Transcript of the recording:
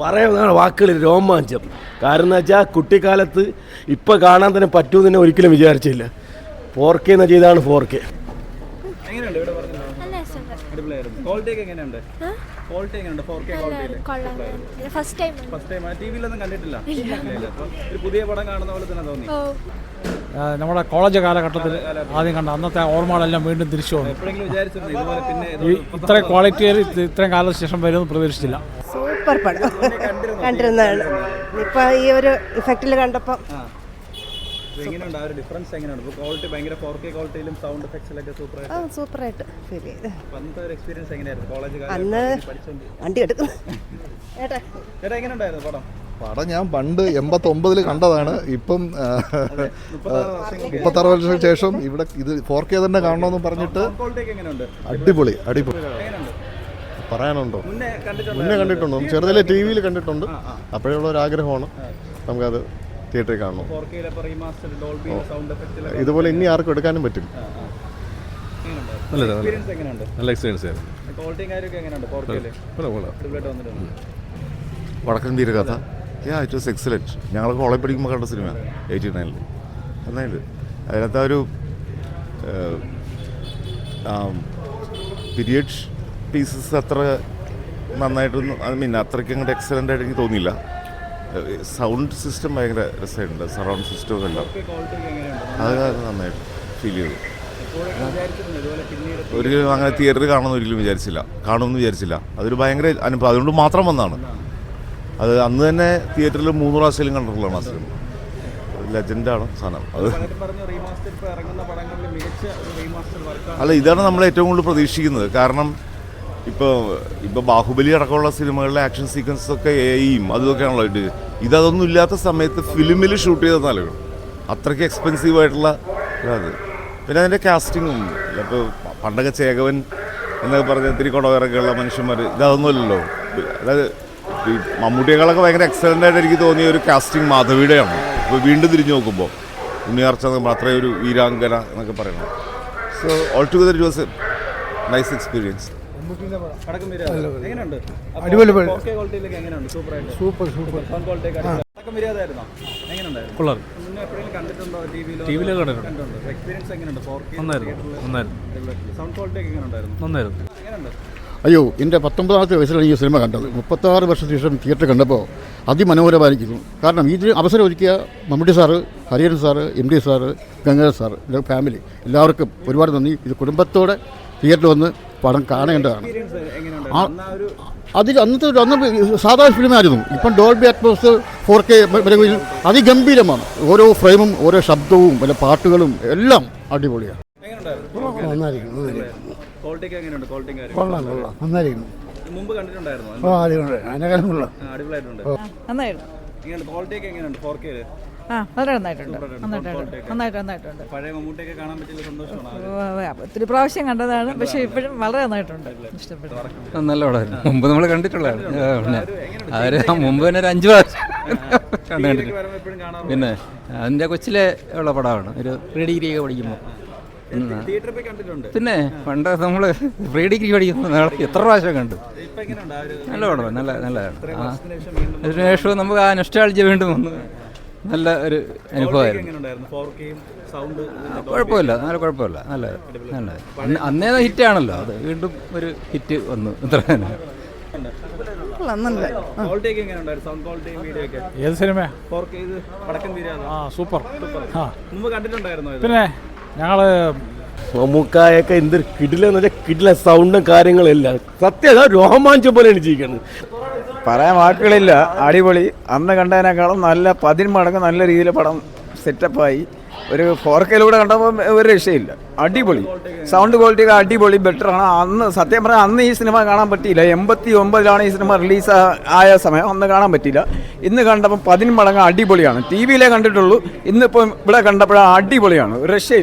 പറയാവുന്നതാണ് വാക്കുകളിൽ രോമാഞ്ചം. കാരണം എന്ന് വെച്ചാൽ കുട്ടിക്കാലത്ത് ഇപ്പോൾ കാണാൻ തന്നെ പറ്റുമെന്ന് തന്നെ ഒരിക്കലും വിചാരിച്ചില്ല. ഫോർ കെ എന്ന് ചെയ്താണ് ഫോർ കെ ഇവിടെ പറഞ്ഞല്ലോ നല്ല രസമുണ്ട്. അടിപൊളിയായിരുന്നു. ക്വാളിറ്റി എങ്ങനെയുണ്ട്? ക്വാളിറ്റി എങ്ങനെയുണ്ട്? ഫോർ കെ ക്വാളിറ്റിയിൽ ഫസ്റ്റ് ടൈം ഫസ്റ്റ് ടൈം ടി കണ്ടിട്ടില്ല. ഇല്ല. ഒരു പുതിയ പടം കാണുന്ന പോലെ തന്നെ തോന്നി. നമ്മുടെ കോളേജ് കാലഘട്ടത്തിൽ ആദ്യം കണ്ട അന്നത്തെ ഓർമ്മകളെല്ലാം വീണ്ടും തിരിച്ചു വന്നു. ഇത്രയും ക്വാളിറ്റി ഇത്രയും കാലത്തിന് ശേഷം വരുമെന്ന് പ്രതീക്ഷിച്ചില്ല. സൂപ്പർ പടം കണ്ടിരുന്നതാണ്. ഇപ്പൊ ഈ ഒരു ഇഫക്റ്റിൽ കണ്ടപ്പോൾ ആ. ആ ഒരു ഡിഫറൻസ് എങ്ങനെയുണ്ട്? ക്വാളിറ്റി ഭയങ്കര ഫോർ ക്വാളിറ്റിയിലും സൗണ്ട് എഫക്ട്സിലൊക്കെ സൂപ്പർ ആയിട്ട്. ആ സൂപ്പറായിട്ട് ഫീൽ ചെയ്ത്. അന്ന് വണ്ടി പടം? പടം ഞാൻ പണ്ട് എൺപത്തി ഒമ്പതിൽ കണ്ടതാണ്. ഇപ്പം മുപ്പത്താറ് വർഷം മുപ്പത്താറ് വർഷത്തിന് ശേഷം ഇവിടെ ഇത് ഫോർ കെ തന്നെ കാണണമെന്ന് പറഞ്ഞിട്ട് അടിപൊളി അടിപൊളി. പറയാനുണ്ടോ? മുന്നേ കണ്ടിട്ടുണ്ട്? ചെറുതല്ലേ ചെറുതിലെ ടി വിയിൽ കണ്ടിട്ടുണ്ട്. അപ്പോഴുള്ള ഒരു ആഗ്രഹമാണ് നമുക്കത് തിയേറ്ററിൽ കാണണം. ഇതുപോലെ ഇനി ആർക്കും എടുക്കാനും പറ്റും നല്ല നല്ല എക്സ്പീരിയൻസ് ആയിരുന്നു. Vadakkan Veeragatha yeah it was excellent ഞങ്ങൾ കോളേജ് പഠിക്കുമ്പോൾ കണ്ട സിനിമ എയ്റ്റി നയനിൽ നന്നായിട്ട് അതിനകത്ത് ആ ഒരു പീരിയഡ് പീസസ് അത്ര നന്നായിട്ടൊന്നും ഐ മീൻ അത്രയ്ക്ക് അങ്ങോട്ട് എക്സലന്റ് ആയിട്ട് എനിക്ക് തോന്നിയില്ല. സൗണ്ട് സിസ്റ്റം ഭയങ്കര രസമുണ്ട് സറൗണ്ട് സിസ്റ്റം എല്ലാം അത് നന്നായിട്ട് ഫീൽ ചെയ്തു. ഒരിക്കലും അങ്ങനെ തിയേറ്ററിൽ കാണുമെന്ന് ഒരിക്കലും വിചാരിച്ചില്ല. കാണുമെന്ന് വിചാരിച്ചില്ല. അതൊരു ഭയങ്കര അനുഭവം. അതുകൊണ്ട് മാത്രം വന്നതാണ്. അത് അന്ന് തന്നെ തിയേറ്ററിൽ മൂന്ന് പ്രാവശ്യം കണ്ടിട്ടുള്ളതാണ് ആ സിനിമ ലെജൻഡാണ് സാധനം. അത് അല്ല ഇതാണ് നമ്മൾ ഏറ്റവും കൂടുതൽ പ്രതീക്ഷിക്കുന്നത്. കാരണം ഇപ്പോൾ ഇപ്പോൾ ബാഹുബലി അടക്കമുള്ള സിനിമകളിലെ ആക്ഷൻ സീക്വൻസ് ഒക്കെ എയും അതുമൊക്കെയാണല്ലോ ഇത്. ഇതൊന്നും ഇല്ലാത്ത സമയത്ത് ഫിലിമിൽ ഷൂട്ട് ചെയ്ത നിലകൾ അത്രയ്ക്ക് എക്സ്പെൻസീവ് ആയിട്ടുള്ള അത് പിന്നെ അതിന്റെ കാസ്റ്റിങ്ങും ഇപ്പോൾ പണ്ടൊക്കെ ചേകവൻ എന്നൊക്കെ പറഞ്ഞ ഇത്തിരി കുടവിറക്കുള്ള മനുഷ്യന്മാർ ഇതൊന്നുമല്ലല്ലോ അതായത് ഈ മമ്മൂട്ടികളൊക്കെ ഭയങ്കര എക്സലന്റ് ആയിട്ട് എനിക്ക് തോന്നിയ ഒരു കാസ്റ്റിംഗ് മാധവിയുടെയാണ്. ഇപ്പോൾ വീണ്ടും തിരിഞ്ഞു നോക്കുമ്പോൾ ഉണ്ണിയാർച്ച എന്ന് അത്രയും ഒരു വീരാങ്കന എന്നൊക്കെ പറയണം so all together it was nice experience super super. കൊള്ളാം. നന്നായിരുന്നു അയ്യോ എന്റെ പത്തൊമ്പതാമത്തെ വയസ്സിലാണ് ഈ സിനിമ കണ്ടത്. മുപ്പത്താറ് വർഷത്തിന് ശേഷം തിയേറ്റർ കണ്ടപ്പോൾ അതിമനോഹരമായിരിക്കുന്നു. കാരണം ഇതിന് അവസരം ഒരുക്കിയ Mammootty sir Hariharan sir M D sir Gangadhar sir family എല്ലാവർക്കും ഒരുപാട് നന്ദി. ഇത് കുടുംബത്തോടെ തിയേറ്ററിൽ വന്ന് പടം കാണേണ്ടതാണ്. അതിൽ അന്നത്തെ ഒരു- അന്ന് സാധാരണ ഫിലിമായിരുന്നു. ഇപ്പം ഡോൾബി അറ്റ്മോസ് ഫോർ കെ അതിഗംഭീരമാണ്. ഓരോ ഫ്രെയിമും ഓരോ ശബ്ദവും പല പാട്ടുകളും എല്ലാം അടിപൊളിയാണ്. കൊള്ളാം കാര്യം നന്നായിരിക്കുന്നു. മുമ്പ് കണ്ടിട്ടുണ്ടായിരുന്നു? നന്നായിരുന്നു. ആ വളരെ നന്നായിട്ടുണ്ട്. നന്നായിട്ട്. ഒത്തിരി പ്രാവശ്യം കണ്ടതാണ് പക്ഷേ ഇപ്പോഴും വളരെ നന്നായിട്ടുണ്ട്. ഇഷ്ടപ്പെട്ടു. നല്ല പടമായിരുന്നു മുമ്പ് നമ്മൾ കണ്ടിട്ടുള്ളതാണ് മുമ്പ് തന്നെ ഒരു അഞ്ച് പ്രാവശ്യം കണ്ടിട്ടുണ്ട്. പിന്നെ അതിന്റെ കൊച്ചിലെ ഉള്ള പടമാണ്. ഒരു പ്രീ ഡിഗ്രി ഒക്കെ പഠിക്കുമ്പോൾ തിയേറ്ററിൽ പോയി കണ്ടിട്ടുണ്ട്? പിന്നെ പണ്ട് നമ്മൾ പ്രീ ഡിഗ്രി പഠിക്കുമ്പോൾ നാളെ എത്ര പ്രാവശ്യം കണ്ടു? നല്ല പടമാണ് നല്ല നല്ലതാണ്. അതിനുശേഷം നമുക്ക് ആ നൊസ്റ്റാൾജി വീണ്ടും വന്നു നല്ല ഒരു അനുഭവമായിരുന്നു. കുഴപ്പമില്ല. നല്ല കുഴപ്പമില്ല. നല്ല നല്ല. അന്ന് ഹിറ്റാണല്ലോ അത് വീണ്ടും ഒരു ഹിറ്റ് വന്നു. ഇത്ര തന്നെ. ഏത് സിനിമ സൂപ്പർ. പിന്നെ ഞങ്ങൾ മമ്മൂക്കായൊക്കെ എന്തൊരു കിടിലെന്ന് വെച്ചാൽ കിടില സൗണ്ടും കാര്യങ്ങളും എല്ലാം. സത്യം രോമാഞ്ചം പോലെയാണ് ജീവിക്കുന്നത് പറയാൻ വാക്കുകളില്ല. അടിപൊളി. അന്ന് കണ്ടതിനേക്കാളും നല്ല പതിന്മടങ്ങ് നല്ല രീതിയിൽ പടം സെറ്റപ്പായി. ഒരു ഫോർ കെയിലൂടെ കണ്ടപ്പോൾ ഒരു രക്ഷയില്ല. അടിപൊളി. സൗണ്ട് ക്വാളിറ്റി ഒക്കെ അടിപൊളി ആണ്. അന്ന് സത്യം പറഞ്ഞാൽ അന്ന് ഈ സിനിമ കാണാൻ പറ്റിയില്ല. എൺപത്തി ഒമ്പതിലാണ് ഈ സിനിമ റിലീസ് ആയ സമയം. അന്ന് കാണാൻ പറ്റിയില്ല. ഇന്ന് കണ്ടപ്പോൾ പതിന് മടങ്ങ് അടിപൊളിയാണ്. ടി വിയിലേ കണ്ടിട്ടുള്ളൂ. ഇന്നിപ്പോൾ ഇവിടെ കണ്ടപ്പോഴാണ് അടിപൊളിയാണ്. ഒരു രക്ഷയില്ല.